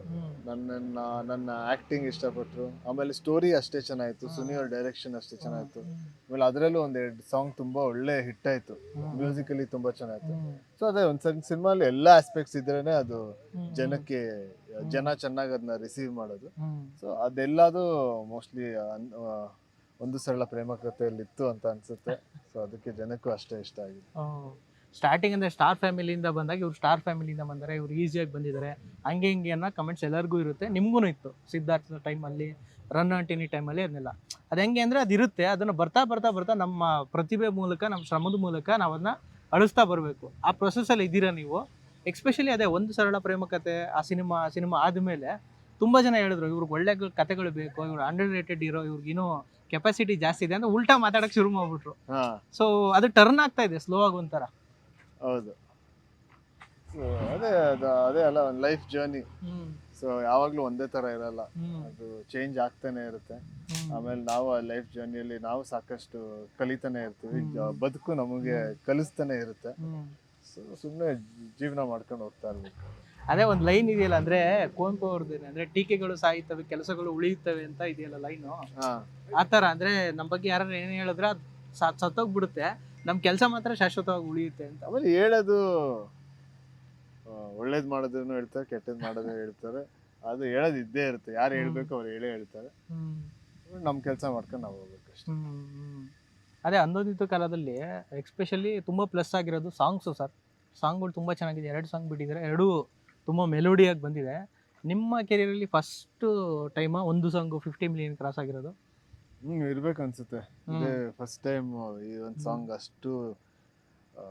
S3: ನನ್ನನ್ನ ನನ್ನ ಆಕ್ಟಿಂಗ್ ಇಷ್ಟಪಟ್ರು. ಆಮೇಲೆ ಸ್ಟೋರಿ ಅಷ್ಟೇ ಚೆನ್ನಾಗಿತ್ತು. ಸುನಿ ಅವ್ರ ಡೈರೆಕ್ಷನ್ ಅಷ್ಟೇ ಚೆನ್ನಾಗಿತ್ತು. ಆಮೇಲೆ ಅದರಲ್ಲೂ ಒಂದ್ ಎರಡು ಸಾಂಗ್ ತುಂಬಾ ಒಳ್ಳೆ ಹಿಟ್ ಆಯ್ತು. ಮ್ಯೂಸಿಕಲಿ ತುಂಬಾ ಚೆನ್ನಾಗಿತ್ತು. ಸೊ ಅದೇ ಒಂದ್ ಸಣ್ಣ ಸಿನಿಮಾಲಿ ಎಲ್ಲಾ ಆಸ್ಪೆಕ್ಟ್ಸ್ ಇದ್ರೇನೆ ಅದು ಜನಕ್ಕೆ ಜನ ಚೆನ್ನಾಗಿ ಅದನ್ನ ರಿಸೀವ್ ಮಾಡೋದು. ಸೊ ಅದೆಲ್ಲದು ಮೋಸ್ಟ್ಲಿ ಒಂದು ಸರಳ ಪ್ರೇಮ ಕಥೆಯಲ್ಲಿ ಇತ್ತು ಅಂತ ಅನ್ಸುತ್ತೆ. ಸೊ ಅದಕ್ಕೆ ಜನಕ್ಕೂ ಅಷ್ಟೇ ಇಷ್ಟ ಆಗಿದೆ.
S1: ಸ್ಟಾರ್ಟಿಂಗ್ ಅಂದ್ರೆ ಸ್ಟಾರ್ ಫ್ಯಾಮಿಲಿಯಿಂದ ಬಂದಾಗ ಇವ್ರು ಸ್ಟಾರ್ ಫ್ಯಾಮಿಲಿಯಿಂದ ಬಂದರೆ ಇವ್ರು ಈಸಿಯಾಗಿ ಬಂದಿದ್ದಾರೆ. ಹಂಗೆ ಹಿಂಗೆ ಅನ್ನೋ ಕಮೆಂಟ್ಸ್ ಎಲ್ಲರಿಗೂ ಇರುತ್ತೆ. ನಿಮಗೂ ಇತ್ತು. ಸಿದ್ಧಾರ್ಥ ಟೈಮಲ್ಲಿ ರನ್ ಅಂಟಿನಿ ಟೈಮಲ್ಲಿ ಅದನ್ನೆಲ್ಲ. ಅದು ಹೆಂಗೆ ಅಂದರೆ ಅದು ಇರುತ್ತೆ. ಅದನ್ನು ಬರ್ತಾ ಬರ್ತಾ ಬರ್ತಾ ನಮ್ಮ ಪ್ರತಿಭೆ ಮೂಲಕ ನಮ್ಮ ಶ್ರಮದ ಮೂಲಕ ನಾವು ಅದನ್ನ ಅಳಿಸ್ತಾ ಬರಬೇಕು. ಆ ಪ್ರೊಸೆಸಲ್ಲಿ ಇದ್ದೀರಾ ನೀವು? ಎಕ್ಸ್ಪೆಷಲಿ ಅದೇ ಒಂದು ಸರಳ ಪ್ರೇಮ ಕತೆ ಆ ಸಿನಿಮಾ ಆ ಸಿನಿಮಾ ಆದಮೇಲೆ ತುಂಬ ಜನ ಹೇಳಿದ್ರು ಇವ್ರಿಗೆ ಒಳ್ಳೆ ಕತೆಗಳು ಬೇಕು ಇವ್ರು ಅಂಡರ್ ರೇಟೆಡ್ ಇರೋ ಇವ್ರಿಗೆ ಇನ್ನೂ ಕೆಪಾಸಿಟಿ ಜಾಸ್ತಿ ಇದೆ ಅಂತ ಉಲ್ಟಾ ಮಾತಾಡೋಕೆ ಶುರು ಮಾಡ್ಬಿಟ್ರು. ಸೊ ಅದು ಟರ್ನ್ ಆಗ್ತಾ ಇದೆ ಸ್ಲೋ ಆಗಿ ಒಂಥರ.
S3: ಹೌದು. So, ಅದೇ ಅದು- ಅದೇ ಅಲ್ಲ ಒಂದು ಲೈಫ್ ಜರ್ನಿ ಸೊ ಯಾವಾಗ್ಲೂ ಒಂದೇ ತರ ಇರಲ್ಲ. ಅದು ಚೇಂಜ್ ಆಗ್ತಾನೆ ಇರುತ್ತೆ. ಆಮೇಲೆ ನಾವು ಆ ಲೈಫ್ ಜರ್ನಿಯಲ್ಲಿ ನಾವು ಸಾಕಷ್ಟು ಕಲಿತಾನೆ ಇರ್ತೀವಿ. ಜ- ಬದುಕು ನಮಗೆ ಕಲಿಸ್ತಾನೆ ಇರುತ್ತೆ. ಸೊ ಸುಮ್ಮನೆ ಜೀವನ ಮಾಡ್ಕೊಂಡು ಹೋಗ್ತಾ ಇರ್ಬೇಕು.
S1: ಅದೇ ಒಂದು ಲೈನ್ ಇದೆಯಲ್ಲ ಅಂದ್ರೆ ಕುವೆಂಪು ಅವ್ರದ್ದು ಅಂದ್ರೆ ಟೀಕೆಗಳು ಸಾಯ್ತವೆ ಕೆಲಸಗಳು ಉಳಿಯುತ್ತವೆ ಅಂತ ಇದೆಯಲ್ಲ ಲೈನು
S3: ಹಾ.
S1: ಆ ಥರ ಅಂದ್ರೆ ನಮ್ಮ ಬಗ್ಗೆ ಯಾರು ಏನ್ ಹೇಳಿದ್ರೆ ಅದು ಸತ್ತೋಗ್ಬಿಡುತ್ತೆ. ನಮ್ ಕೆಲಸ ಮಾತ್ರ ಶಾಶ್ವತವಾಗಿ ಉಳಿಯುತ್ತೆ ಅಂತ.
S3: ಆಮೇಲೆ ಹೇಳೋದು ಆ, ಒಳ್ಳೇದ್ ಮಾಡೋದನ್ನು ಹೇಳ್ತಾರೆ ಕೆಟ್ಟದ್ ಮಾಡೋದು ಹೇಳ್ತಾರೆ. ಅದು ಹೇಳೋದು ಇದ್ದೇ ಇರುತ್ತೆ. ಯಾರು ಹೇಳ್ಬೇಕು ಅವ್ರು ಹೇಳೇ ಹೇಳ್ತಾರೆ. ನಮ್ ಕೆಲಸ ಮಾಡ್ಕೊಂಡು ನಾವು ಹೋಗ್ಬೇಕು ಅಷ್ಟೇ.
S1: ಅದೇ ಅಂದೋದಿತ್ತು ಕಾಲದಲ್ಲಿ ಎಕ್ಸ್ಪೆಷಲಿ ತುಂಬ ಪ್ಲಸ್ ಆಗಿರೋದು ಸಾಂಗ್ಸು ಸರ್. ಸಾಂಗ್ಗಳು ತುಂಬ ಚೆನ್ನಾಗಿದೆ. ಎರಡು ಸಾಂಗ್ ಬಿಟ್ಟಿದ್ದಾರೆ. ಎರಡೂ ತುಂಬ ಮೆಲೋಡಿಯಾಗಿ ಬಂದಿದೆ. ನಿಮ್ಮ ಕೆರಿಯರಲ್ಲಿ ಫಸ್ಟು ಟೈಮ ಒಂದು ಸಾಂಗು ಫಿಫ್ಟಿ ಮಿಲಿಯನ್ ಕ್ರಾಸ್ ಆಗಿರೋದು.
S3: ಹ್ಮ್ ಇರ್ಬೇಕು ಅನ್ಸುತ್ತೆ ಇದೇ ಫಸ್ಟ್ ಟೈಮ್ ಈ ಒಂದು ಸಾಂಗ್ ಅಷ್ಟು ಆ,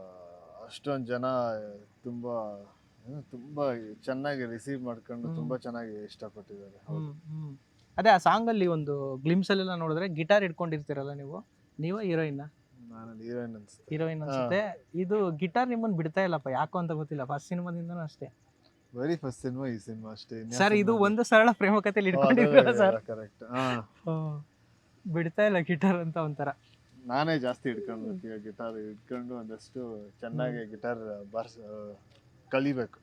S3: ಅಷ್ಟೊಂದ್ ಜನ ತುಂಬಾ ಏನು, ತುಂಬಾ ಚೆನ್ನಾಗಿ ರಿಸೀವ್ ಮಾಡ್ಕೊಂಡು ತುಂಬಾ ಚೆನ್ನಾಗಿ ಇಷ್ಟಪಟ್ಟಿದ್ದಾರೆ. ಹೌದು.
S1: ಅದೇ ಆ ಸಾಂಗಲ್ಲಿ ಒಂದು ಗ್ಲಿಮ್ಸ್ ಅಲ್ಲೆಲ್ಲ ನೋಡಿದ್ರೆ ಗಿಟಾರ್ ಇಟ್ಕೊಂಡಿರ್ತೀರಲ್ಲ ನೀವು? ನೀವು ಹೀರೋಯಿನ್
S3: ನಾನು ಹೀರೋಯಿನ್ ಅನ್ಸುತ್ತೆ.
S1: ಹೀರೋಯಿನ್ ಅನ್ಸುತ್ತೆ. ಇದು ಗಿಟಾರ್ ನಿಮ್ಮನ್ನ ಬಿಡ್ತಾ ಇಲ್ಲಪ್ಪ ಯಾಕೋ ಅಂತ ಗೊತ್ತಿಲ್ಲ. ಫಸ್ಟ್ ಸಿನಿಮಾದಿಂದನೂ ಅಷ್ಟೇ.
S3: ವೆರಿ ಫಸ್ಟ್ ಸಿನಿಮಾ ಈ ಸಿನಿಮಾ ಅಷ್ಟೇ.
S1: ಸರ್ ಇದು ಒಂದು ಸರಳ ಪ್ರೇಮ ಕಥೆಯಲ್ಲಿ ಇಟ್ಕೊಂಡಿದ್ದೀರಾ ಸರ್?
S3: ಕರೆಕ್ಟ್ ಹಾ.
S1: ಬಿಡ್ತಾ ಇಲ್ಲ ಗಿಟಾರ್ ಅಂತ ಒಂಥರ.
S3: ನಾನೇ ಜಾಸ್ತಿ ಹಿಡ್ಕೊಂಡು ಗಿಟಾರ್ ಹಿಡ್ಕೊಂಡು ಒಂದಷ್ಟು ಚೆನ್ನಾಗಿ ಗಿಟಾರ್ ಬಾರ್ಸ್ ಕಲಿಬೇಕು.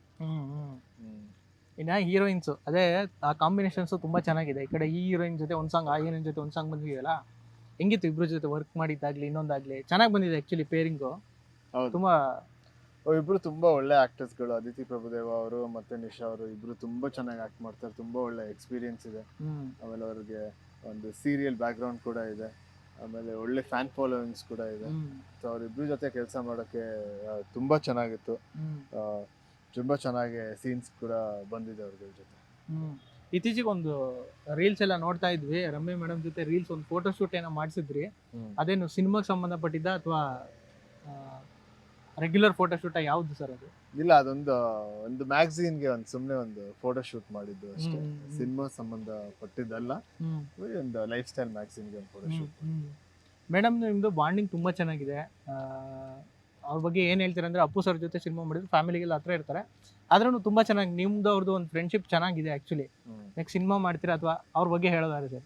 S1: ಇನ್ನ ಹೀರೋಯಿನ್ಸ್ ಅದೇ ಆ ಕಾಂಬಿನೇಷನ್ಸ್ ತುಂಬಾ ಚೆನ್ನಾಗಿದೆ. ಈ ಕಡೆ ಈ ಹೀರೋಯಿನ್ ಜೊತೆ ಒಂದ್ ಸಾಂಗ್ ಆ ಹೀರೋಯಿನ್ ಜೊತೆ ಒಂದ್ ಸಾಂಗ್ ಬಂದಿದೆಯಲ್ಲ? ಹೆಂಗಿತ್ತು ಇಬ್ರು ಜೊತೆ ವರ್ಕ್ ಮಾಡಿದ್ದಾಗ್ಲಿ ಇನ್ನೊಂದಾಗ್ಲಿ? ಚೆನ್ನಾಗಿ ಬಂದಿದೆ ಆಕ್ಚುಲಿ ಪೇರಿಂಗು ತುಂಬಾ
S3: ಇಬ್ರು ತುಂಬಾ ಒಳ್ಳೆ ಆಕ್ಟರ್ಸ್ಗಳು ಅದಿತಿ ಪ್ರಭುದೇವ ಅವರು ಮತ್ತೆ ನಿಶಾ ಅವರು ಇಬ್ರು ತುಂಬಾ ಚೆನ್ನಾಗಿ ಆಕ್ಟ್ ಮಾಡ್ತಾರೆ. ತುಂಬಾ ಒಳ್ಳೆ ಎಕ್ಸ್ಪೀರಿಯನ್ಸ್ ಇದೆ. ಆಮೇಲೆ ಅವ್ರಿಗೆ ಒಂದು ಸೀರಿಯಲ್ ಬ್ಯಾಕ್ಗ್ರೌಂಡ್ ಕೂಡ ಇದೆ. ಆಮೇಲೆ ಒಳ್ಳೆ ಫ್ಯಾನ್ ಫಾಲೋವಿಂಗ್ಸ್ ಕೂಡ ಇದೆ. ಸೊ ಅವ್ರಿಬ್ರು ಜೊತೆ ಕೆಲಸ ಮಾಡೋಕ್ಕೆ ಆ, ತುಂಬಾ ಚೆನ್ನಾಗಿತ್ತು. ಆ, ತುಂಬಾ ಚೆನ್ನಾಗಿ ಸೀನ್ಸ್ ಕೂಡ ಬಂದಿದೆ ಅವ್ರ ಜೊತೆ.
S1: ಹ್ಮ್. ಇತ್ತೀಚೆಗೆ ಒಂದು ರೀಲ್ಸ್ ಎಲ್ಲ ನೋಡ್ತಾ ಇದ್ವಿ. ರಮ್ಯ ಮೇಡಮ್ ಜೊತೆ ರೀಲ್ಸ್ ಒಂದು ಫೋಟೋ ಶೂಟ್ ಏನೋ ಮಾಡಿಸಿದ್ರಿ.
S3: ಹ್ಮ್.
S1: ಅದೇನು ಸಿನಿಮಾಗೆ ಸಂಬಂಧಪಟ್ಟಿದ್ದ ಅಥವಾ ರೆಗ್ಯುಲರ್ ಫೋಟೋ ಶೂಟ್ ಯಾವ್ದು ಸರ್ ಅದು?
S3: ಇಲ್ಲ ಅದೊಂದು ಒಂದು ಮ್ಯಾಗಝೀನ್ಗೆ ಒಂದು ಸುಮ್ಮನೆ ಒಂದು ಫೋಟೋ ಶೂಟ್ ಮಾಡಿದ್ದು ಅಷ್ಟೇ. ಸಿನಿಮಾ
S1: ಸಂಬಂಧ
S3: ಪಟ್ಟಿದ್ದಲ್ಲ ಒಂದು ಲೈಫ್ ಸ್ಟೈಲ್ ಮ್ಯಾಗಝೀನ್ಗೆ ಒಂದು ಫೋಟೋ ಶೂಟ್
S1: ಮೇಡಮ್ ನಿಮ್ದು ಬಾಂಡಿಂಗ್ ತುಂಬಾ ಚೆನ್ನಾಗಿದೆ. ಅವ್ರ ಬಗ್ಗೆ ಏನ್ ಹೇಳ್ತೀರಾ ಅಂದ್ರೆ ಅಪ್ಪು ಸರ್ ಜೊತೆ ಸಿನಿಮಾ ಮಾಡಿದ್ರು ಫ್ಯಾಮಿಲಿಗೆಲ್ಲ ಹತ್ರ ಇರ್ತಾರೆ. ಆದ್ರೂ ತುಂಬಾ ಚೆನ್ನಾಗಿ ನಿಮ್ದು ಅವ್ರದ್ದು ಒಂದು ಫ್ರೆಂಡ್ಶಿಪ್ ಚೆನ್ನಾಗಿದೆ ಆಕ್ಚುಲಿ ನೆಕ್ಸ್ಟ್ ಸಿನಿಮಾ ಮಾಡ್ತೀರಾ ಅಥವಾ ಅವ್ರ ಬಗ್ಗೆ ಹೇಳೋದಾದ್ರೆ ಸರ್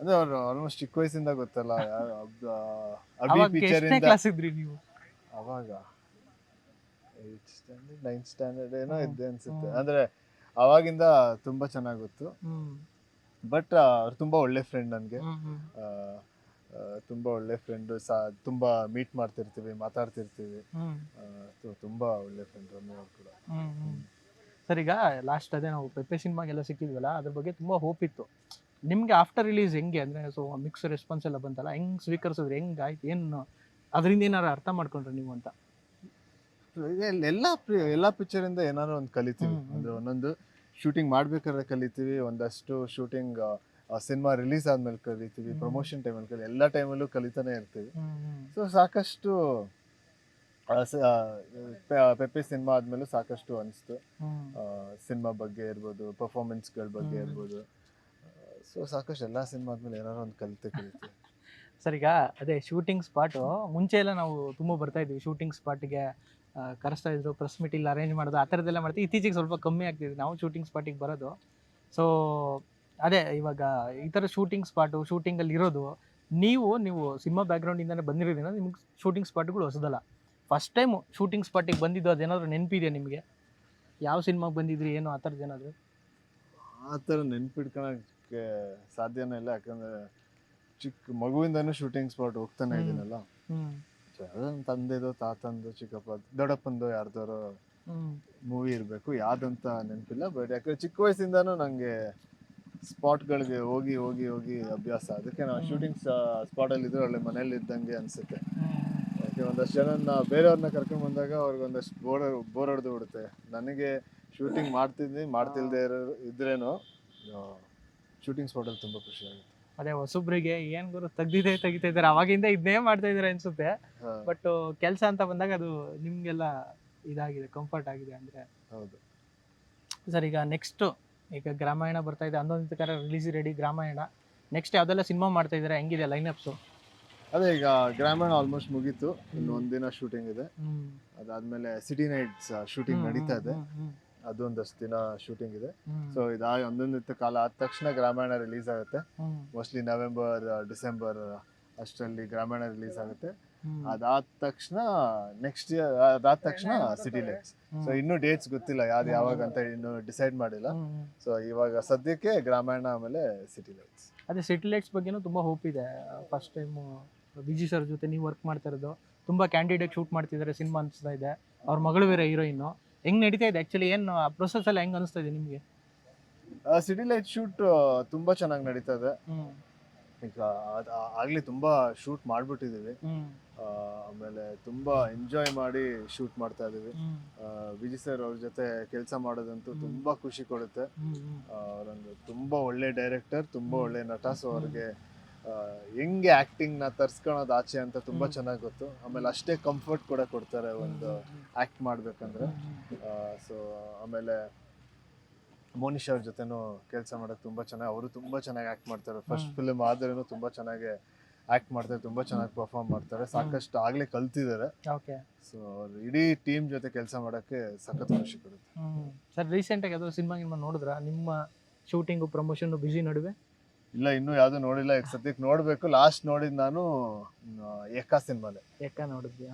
S3: ಅದೇ ಅವ್ರು ಆಲ್ಮೋಸ್ಟ್ ಚಿಕ್ಕ ವಯಸ್ಸಿಂದ ಗೊತ್ತಲ್ಲ ಅಭಿ ಪಿಕ್ಚರ್ ಇಂದ
S1: ಕ್ಲಾಸ್ ಇದ್ರಿ ನೀವು?
S3: ಅವಾಗ ಏಯ್ತ್ ಸ್ಟ್ಯಾಂಡರ್ಡ್ ನೈನ್ತ್ ಸ್ಟ್ಯಾಂಡರ್ಡ್ ಏನೋ ಇದ್ದೆ ಅನ್ಸುತ್ತೆ. ಅಂದ್ರೆ ಅವಾಗಿಂದ ತುಂಬಾ ಚೆನ್ನಾಗಿ ಗೊತ್ತು ಬಟ್ ಅವ್ರು ತುಂಬಾ ಒಳ್ಳೆ ಫ್ರೆಂಡ್ ನನಗೆ. ತುಂಬಾ ಒಳ್ಳೆ ಫ್ರೆಂಡ್ ತುಂಬಾ ಮೀಟ್ ಮಾಡ್ತಿರ್ತೀವಿ ಮಾತಾಡ್ತಿರ್ತೀವಿ. ಆ, ತುಂಬಾ ಒಳ್ಳೆ ಫ್ರೆಂಡ್ ರಮ್ಯ ಅವ್ರು ಕೂಡ.
S1: ಸರ್ ಈಗ ಲಾಸ್ಟ್ ಅದೇ ನಾವು ಪೆಪ್ಪೆ ಸಿನಿಮಾಗೆಲ್ಲ ಸಿಕ್ಕಿದ್ವಲ್ಲ ಅದ್ರ ಬಗ್ಗೆ ತುಂಬಾ ಹೋಪ್ ಇತ್ತು. ನಿಮ್ಗೆ ಆಫ್ಟರ್ ರಿಲೀಸ್ ಹೆಂಗೆ? ಅಂದ್ರೆ ಸೊ ಮಿಕ್ಸ್ ರೆಸ್ಪಾನ್ಸ್ ಎಲ್ಲ ಬಂತಲ್ಲ ಹೆಂಗ್ ಸ್ವೀಕರಿಸಿದ್ರೆ? ಹೆಂಗ್ ಆಯ್ತು? ಏನು ಅದರಿಂದ ಏನಾರು ಅರ್ಥ ಮಾಡ್ಕೊಂಡ್ರೆ ನೀವು ಅಂತ?
S3: ಎಲ್ಲ ಎಲ್ಲ ಪಿಕ್ಚರಿಂದ ಏನಾದ್ರು ಒಂದು ಕಲಿತೀವಿ. ಅಂದ್ರೆ ಒಂದೊಂದು ಶೂಟಿಂಗ್ ಮಾಡ್ಬೇಕಾದ್ರೆ ಕಲಿತೀವಿ ಒಂದಷ್ಟು ಶೂಟಿಂಗ್ ಸಿನಿಮಾ ರಿಲೀಸ್ ಆದ್ಮೇಲೆ ಕಲಿತೀವಿ. ಪ್ರಮೋಷನ್ ಟೈಮಲ್ಲಿ ಕಲಿ ಎಲ್ಲ ಟೈಮಲ್ಲೂ ಕಲಿತಾನೆ ಇರ್ತೀವಿ. ಸೊ ಸಾಕಷ್ಟು ಪೆಪ್ಪೆ ಸಿನಿಮಾ ಆದ್ಮೇಲೆ ಸಾಕಷ್ಟು ಅನಿಸ್ತು. ಸಿನಿಮಾ ಬಗ್ಗೆ ಇರ್ಬೋದು ಪರ್ಫಾರ್ಮೆನ್ಸ್ಗಳ ಬಗ್ಗೆ. ಇರ್ಬೋದು. ಸೊ ಸಾಕಷ್ಟು ಎಲ್ಲ ಸಿನಿಮಾ ಆದ್ಮೇಲೆ ಏನಾದ್ರು ಒಂದು ಕಲಿತೆ ಕಲಿತೀವಿ.
S1: ಸರ್ ಅದೇ ಶೂಟಿಂಗ್ ಸ್ಪಾಟು ಮುಂಚೆ ಎಲ್ಲ ನಾವು ತುಂಬ ಬರ್ತಾ ಇದ್ವಿ. ಶೂಟಿಂಗ್ ಸ್ಪಾಟ್ಗೆ ಕರೆಸ್ತಾ ಇದ್ರು ಪ್ರೆಸ್ ಮೀಟ್ ಇಲ್ಲಿ ಅರೇಂಜ್ ಮಾಡೋದು, ಆ ಥರದ್ದೆಲ್ಲ ಮಾಡ್ತೀವಿ. ಇತ್ತೀಚೆಗೆ ಸ್ವಲ್ಪ ಕಮ್ಮಿ ಆಗ್ತಿದೆ ನಾವು ಶೂಟಿಂಗ್ ಸ್ಪಾಟಿಗೆ ಬರೋದು. ಸೊ ಅದೇ ಇವಾಗ ಈ ಥರ ಶೂಟಿಂಗ್ ಸ್ಪಾಟು ಶೂಟಿಂಗಲ್ಲಿ ಇರೋದು, ನೀವು ನೀವು ಸಿನಿಮಾ ಬ್ಯಾಕ್ಗ್ರೌಂಡಿಂದನೇ ಬಂದಿರೋದ್ರಿಂದ ನಿಮ್ಗೆ ಶೂಟಿಂಗ್ ಸ್ಪಾಟ್ಗಳು ಹೊಸದಲ್ಲ. ಫಸ್ಟ್ ಟೈಮ್ ಶೂಟಿಂಗ್ ಸ್ಪಾಟಿಗೆ ಬಂದಿದ್ದು ಅದೇನಾದರೂ ನೆನಪಿದೆಯಾ ನಿಮಗೆ? ಯಾವ ಸಿನಿಮಾಗೆ ಬಂದಿದ್ರಿ, ಏನು, ಆ ಥರದ್ದು ಏನಾದರೂ?
S3: ಆ ಥರ ನೆನ್ಪಿಟ್ಕೊಳಕ್ಕೆ ಸಾಧ್ಯನೇ ಇಲ್ಲ. ಯಾಕಂದ್ರೆ ಚಿಕ್ಕ ಮಗುವಿಂದನೂ ಶೂಟಿಂಗ್ ಸ್ಪಾಟ್ ಹೋಗ್ತಾನೆ. ಇದೀನಲ್ಲ ತಂದೆದೋ ತಂದೆದು ತಾತಂದು ಚಿಕ್ಕಪ್ಪ ದೊಡ್ಡಪ್ಪಂದು ಯಾರ್ದಾರೋ ಮೂವಿ ಇರಬೇಕು ಯಾವ್ದಂತ ನೆನಪಿಲ್ಲ ಬಟ್ ಯಾಕಂದ್ರೆ ಚಿಕ್ಕ ವಯಸ್ಸಿಂದಾನು ನನಗೆ ಸ್ಪಾಟ್ಗಳಿಗೆ ಹೋಗಿ ಹೋಗಿ ಹೋಗಿ ಅಭ್ಯಾಸ. ಅದಕ್ಕೆ ನಾವು. ಶೂಟಿಂಗ್ ಸ್ಪಾಟಲ್ಲಿ ಇದ್ರೆ ಅಲ್ಲಿ ಮನೇಲಿ ಇದ್ದಂಗೆ ಅನ್ಸುತ್ತೆ. ಯಾಕೆ ಒಂದಷ್ಟು ಜನ ಬೇರೆಯವ್ರನ್ನ ಕರ್ಕೊಂಡು ಬಂದಾಗ ಅವ್ರಿಗೆ ಒಂದಷ್ಟು ಬೋರ್ ಬೋರ್ ಹೊಡೆದು ಬಿಡುತ್ತೆ. ನನಗೆ ಶೂಟಿಂಗ್ ಮಾಡ್ತಿದ್ವಿ ಮಾಡ್ತಿಲ್ದೇ ಇರೋ ಇದ್ರೇನು ಶೂಟಿಂಗ್ ಸ್ಪಾಟಲ್ಲಿ ತುಂಬ ಖುಷಿ ಆಗುತ್ತೆ.
S1: ಅದೇ ಹೊಸಬ್ರಿಗೆ ಏನ್ ಗುರು ತೆಗ್ದಿದೆ ತೆಗಿತಾ ಇದಾರೆ ಅವಾಗಿಂದ ಇದನ್ನೇ ಮಾಡ್ತಾ ಇದಾರೆ ಅನ್ಸುತ್ತೆ. ಬಟ್ ಕೆಲಸ ಅಂತ ಬಂದಾಗ ಅದು ನಿಮ್ಗೆಲ್ಲ ಇದಾಗಿದೆ ಕಂಫರ್ಟ್ ಆಗಿದೆ ಅಂದ್ರೆ.
S3: ಹೌದು.
S1: ಸರ್ ಈಗ ನೆಕ್ಸ್ಟ್ ಈಗ ಗ್ರಾಮಾಯಣ ಬರ್ತಾ ಇದೆ. ಹನ್ನೊಂದು ಕಾರ ರಿಲೀಸ್ ರೆಡಿ ಗ್ರಾಮಾಯಣ. ನೆಕ್ಸ್ಟ್ ಯಾವ್ದೆಲ್ಲ ಸಿನಿಮಾ ಮಾಡ್ತಾ ಇದಾರೆ ಹೆಂಗಿದೆ ಲೈನ್ ಅಪ್ಸ್
S3: ಅದೇ ಈಗ ಗ್ರಾಮೀಣ ಆಲ್ಮೋಸ್ಟ್ ಮುಗೀತು. ಇನ್ನು ಒಂದಿನ ಶೂಟಿಂಗ್ ಇದೆ. ಅದಾದ್ಮೇಲೆ ಸಿಟಿ ನೈಟ್ಸ್ ಶೂಟಿಂಗ್ ನಡೀತಾ ಇದೆ. ಅದೊಂದಷ್ಟು ದಿನ ಶೂಟಿಂಗ್ ಇದೆ. ಸೊ ಇದಾಗಿ ಒಂದೊಂದು ಕಾಲ ಆದ ತಕ್ಷಣ ಗ್ರಾಮಾಯಣ ರಿಲೀಸ್ ಆಗುತ್ತೆ. ಮೋಸ್ಟ್ಲಿ ನವೆಂಬರ್ ಡಿಸೆಂಬರ್ ಅಷ್ಟರಲ್ಲಿ ಗ್ರಾಮಾಯಣ ರಿಲೀಸ್ ಆಗುತ್ತೆ. ಅದಾದ ತಕ್ಷಣ ನೆಕ್ಸ್ಟ್ ಇಯರ್ ಅದಾದ ತಕ್ಷಣ ಸಿಟಿ ಲೈಟ್ಸ್ ಸೊ ಇನ್ನೂ ಡೇಟ್ಸ್ ಗೊತ್ತಿಲ್ಲ ಯಾವ್ದು ಯಾವಾಗ ಅಂತ ಇನ್ನು ಡಿಸೈಡ್ ಮಾಡಿಲ್ಲ. ಸೊ ಇವಾಗ ಸದ್ಯಕ್ಕೆ ಗ್ರಾಮಾಯಣ ಆಮೇಲೆ ಸಿಟಿ ಲೈಟ್ಸ್
S1: ಅದೇ ಸಿಟಿ ಲೈಟ್ಸ್ ಬಗ್ಗೆನೂ ತುಂಬಾ ಹೋಪ್ ಇದೆ. ಫಸ್ಟ್ ಟೈಮ್ ವಿಜಿ ಸರ್ ಜೊತೆ ನೀವು ವರ್ಕ್ ಮಾಡ್ತಾ ಇರೋದು. ತುಂಬಾ ಕ್ಯಾಂಡಿಡೇಟ್ ಶೂಟ್ ಮಾಡ್ತಿದ್ದಾರೆ ಸಿನಿಮಾ ಅನ್ಸ್ತಾ ಇದೆ. ಅವ್ರ ಮಗಳು ಬೇರೆ ಹೀರೋಯಿನ್ನು ಹೆಂಗ್ ನಡೀತಾ ಇದೆ? ಆಕ್ಚುಲಿ ಏನು ಪ್ರೊಸೆಸ್ ಎಲ್ಲ ಹೆಂಗ್ ಅನಿಸ್ತಾ ಇದೆ ನಿಮಗೆ?
S3: ಸಿಟಿ ಲೈಟ್ ಶೂಟ್ ತುಂಬಾ ಚೆನ್ನಾಗಿ ನಡೀತಾ ಇದೆ. ಈಗ ಆಗ್ಲಿ ಆ- ಆಗ್ಲೇ ತುಂಬಾ ಶೂಟ್ ಮಾಡ್ಬಿಟ್ಟಿದೀವಿ. ಆ, ಆಮೇಲೆ ತುಂಬಾ ಎಂಜಾಯ್ ಮಾಡಿ ಶೂಟ್ ಮಾಡ್ತಾ ಇದೀವಿ. ಆ, ವಿಜಯ್ ಸರ್ ಅವ್ರ ಜೊತೆ ಕೆಲಸ ಮಾಡೋದಂತೂ ತುಂಬಾ ಖುಷಿ ಕೊಡುತ್ತೆ. ಅವರೊಂದು ತುಂಬಾ ಒಳ್ಳೆ ಡೈರೆಕ್ಟರ್ ತುಂಬಾ ಒಳ್ಳೆ ನಟ ಸೊ ಅವ್ರಿಗೆ ಆ, ಹೆಂಗೆ ಆಕ್ಟಿಂಗ್ನ ತರ್ಸ್ಕೊಳೋದು ಆಚೆ ಅಂತ ತುಂಬಾ ಚೆನ್ನಾಗಿ ಗೊತ್ತು. ಆಮೇಲೆ ಅಷ್ಟೇ ಕಂಫರ್ಟ್ ಕೂಡ ಕೊಡ್ತಾರೆ ಒಂದು ಆಕ್ಟ್ ಮಾಡ್ಬೇಕಂದ್ರೆ. ಸೊ ಆಮೇಲೆ ಮೋನಿಶ್ ಅವ್ರ ಜೊತೆನೂ ಕೆಲಸ ಮಾಡೋದು ತುಂಬಾ ಚೆನ್ನಾಗಿ ಅವರು ತುಂಬಾ ಚೆನ್ನಾಗಿ ಆಕ್ಟ್ ಮಾಡ್ತಾರೆ. ಫಸ್ಟ್ ಫಿಲ್ಮ್ ಆದ್ರೂ ತುಂಬಾ ಚೆನ್ನಾಗಿ ಆಕ್ಟ್ ಮಾಡ್ತಾರೆ ತುಂಬಾ ಚೆನ್ನಾಗಿ ಪರ್ಫಾರ್ಮ್ ಮಾಡ್ತಾರೆ. ಸಾಕಷ್ಟು ಆಗ್ಲೇ ಕಲ್ತಿದ್ದಾರೆ
S1: ಓಕೆ.
S3: ಸೊ ಅವ್ರು ಇಡೀ ಟೀಮ್ ಜೊತೆ ಕೆಲಸ ಮಾಡಕ್ಕೆ ಸಖತ್ ಖುಷಿ ಕೊಡುತ್ತೆ.
S1: ರೀಸೆಂಟ್ ಸರ್ ರೀಸೆಂಟಾಗಿ ಯಾವ್ದೋ ಸಿನಿಮಾ ಗಿನ್ಮಾ ನೋಡಿದ್ರ? ನಿಮ್ಮ ಶೂಟಿಂಗು ಪ್ರಮೋಷನ್ ಬಿಸಿ ನಡುವೆ?
S3: ಇಲ್ಲ ಇನ್ನೂ ಯಾವ್ದು ನೋಡಿಲ್ಲ. ಈಗ ಸದ್ಯಕ್ಕೆ ನೋಡ್ಬೇಕು. ಲಾಸ್ಟ್ ನೋಡಿದ್ ನಾನು ಏಕಾ ಸಿನಿಮಾನೆ.
S1: ಏಕಾ ನೋಡಿದ್ವಿ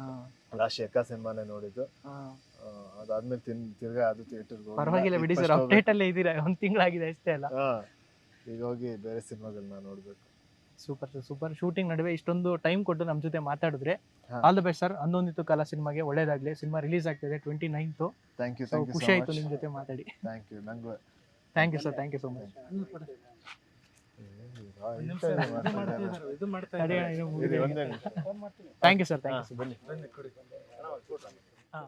S3: ಲಾಸ್ಟ್ ಏಕಾ ಸಿನಿಮಾನೆ ನೋಡಿದ್ದು.
S1: ಹಾ.
S3: ಆ, ಅದಾದ್ಮೇಲೆ ತಿನ್ ತಿರ್ಗಾ ಅದು ಥಿಯೇಟರ್ಗೆ
S1: ಪರವಾಗಿಲ್ಲ ಬಿಡಿ ಸರ್ ಅಪ್ಡೇಟ್ ಅಲ್ಲೇ ಇದ್ದೀರಾ? ಒಂದ್ ತಿಂಗಳಾಗಿದೆ ಅಷ್ಟೇ ಅಲ್ಲ.
S3: ಹಾ. ಈಗ ಹೋಗಿ ಬೇರೆ ಸಿನಿಮಾಗಳನ್ನ ನೋಡ್ಬೇಕು.
S1: Super sir super. ಶೂಟಿಂಗ್ ನಡುವೆ ಇಷ್ಟೊಂದು ಟೈಮ್ ಕೊಟ್ಟು ನಮ್ಮ ಜೊತೆ ಮಾತಾಡಿದ್ರೆ
S3: ಹಾ.
S1: All the best sir. ಹನ್ನೊಂದಿತ್ತು ಕಾಲ ಸಿನಿಮಾಗೆ ಒಳ್ಳೇದಾಗ್ಲಿ. ಸಿನಿಮಾ ರಿಲೀಸ್ ಆಗ್ತಿದೆ twenty ninth
S3: thank you thank you
S1: ಖುಷಿ ಆಯ್ತು ನಿಮ್ ಜೊತೆ ಮಾತಾಡಿ.
S3: ಥ್ಯಾಂಕ್ ಯು ನಂಗೂ.
S1: Thank you sir thank you so much
S2: ಇದು ಮಾಡ್ತಾ
S3: ಇರಿ, ಒಂದೇ ನಿಮಿಷ
S1: thank you sir thank you ಬನ್ನಿ
S3: ಬನ್ನಿ.
S1: ಹಾಂ.